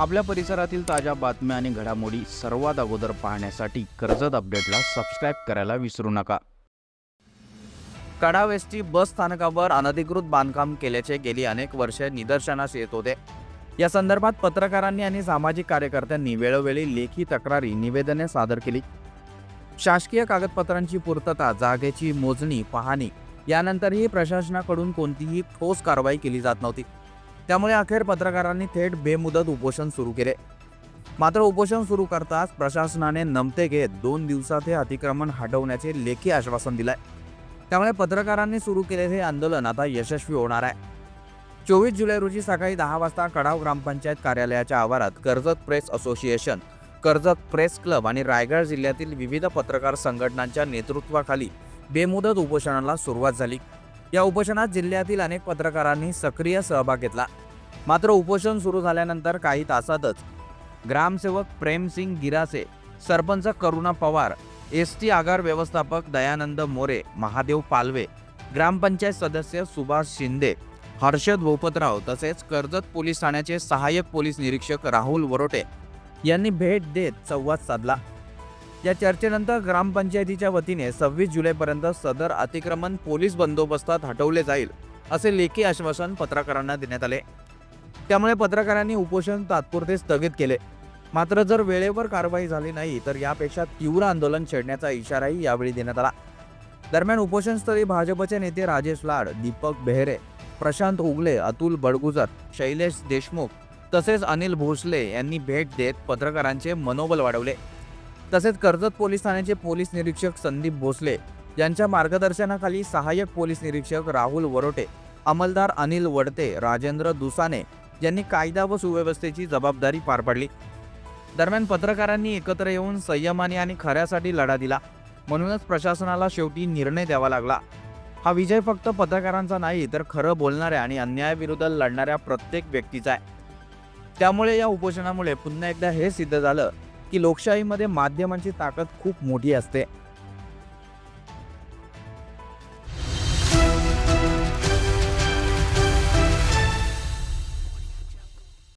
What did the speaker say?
आपल्या परिसरातील ताज्या बातम्या आणि घडामोडी सर्वात अगोदर पाहण्यासाठी कर्जत अपडेटला सबस्क्राईब करायला विसरू नका. कडाव एस टी बस स्थानकावर अनधिकृत बांधकाम केल्याचे गेली अनेक वर्षे निदर्शनास येत होते. या संदर्भात पत्रकारांनी आणि सामाजिक कार्यकर्त्यांनी वेळोवेळी लेखी तक्रारी निवेदने सादर केली. शासकीय कागदपत्रांची पूर्तता जागेची मोजणी पाहणी यानंतरही प्रशासनाकडून कोणतीही ठोस कारवाई केली जात नव्हती. त्यामुळे अखेर पत्रकारांनी थेट बेमुदत उपोषण सुरू केले. मात्र उपोषण सुरू करताच प्रशासनाने नमते घेत दोन दिवसात हे अतिक्रमण हटवण्याचे लेखी आश्वासन दिलंय. त्यामुळे पत्रकारांनी सुरू केलेले हे आंदोलन आता यशस्वी होणार आहे. चोवीस जुलै रोजी सकाळी दहा वाजता कडाव ग्रामपंचायत कार्यालयाच्या आवारात Karjat press association Karjat press club आणि रायगड जिल्ह्यातील विविध पत्रकार संघटनांच्या नेतृत्वाखाली बेमुदत उपोषणाला सुरुवात झाली. या उपोषणात जिल्ह्यातील अनेक पत्रकारांनी सक्रिय सहभाग घेतला. मात्र उपोषण सुरू झाल्यानंतर काही तासातच ग्रामसेवक प्रेमसिंग गिरासे सरपंच करुणा पवार एस टी आगार व्यवस्थापक दयानंद मोरे महादेव पालवे ग्रामपंचायत सदस्य सुभाष शिंदे हर्षद भोपतराव तसेच कर्जत पोलीस ठाण्याचे सहाय्यक पोलीस निरीक्षक राहुल वरोटे यांनी भेट देत संवाद साधला. या चर्चेनंतर ग्रामपंचायतीच्या वतीने सव्वीस जुलैपर्यंत सदर अतिक्रमण पोलीस बंदोबस्तात हटवले जाईल असे लेखी आश्वासन पत्रकारांना देण्यात आले. त्यामुळे पत्रकारांनी उपोषण तात्पुरते स्थगित केले. मात्र जर वेळेवर कारवाई झाली नाही तर यापेक्षा तीव्र आंदोलन छेडण्याचा इशाराही यावेळी देण्यात आला. दरम्यान उपोषणस्थळी भाजपचे नेते राजेश लाड दीपक बेहरे प्रशांत उगले अतुल बडगुजर शैलेश देशमुख तसेच अनिल भोसले यांनी भेट देत पत्रकारांचे मनोबल वाढवले. तसेच कर्जत पोलीस ठाण्याचे पोलीस निरीक्षक संदीप भोसले यांच्या मार्गदर्शनाखाली सहाय्यक पोलीस निरीक्षक राहुल वरोटे अंमलदार अनिल वडते राजेंद्र दुसाने यांनी कायदा व सुव्यवस्थेची जबाबदारी पार पाडली. दरम्यान पत्रकारांनी एकत्र येऊन संयमाने आणि खऱ्यासाठी लढा दिला. म्हणूनच प्रशासनाला शेवटी निर्णय द्यावा लागला. हा विजय फक्त पत्रकारांचा नाही तर खरं बोलणाऱ्या आणि अन्यायाविरुद्ध लढणाऱ्या प्रत्येक व्यक्तीचा आहे. त्यामुळे या उपोषणामुळे पुन्हा एकदा हे सिद्ध झालं. की लोकशाहीमध्ये माध्यमांची ताकद खूप मोठी असते.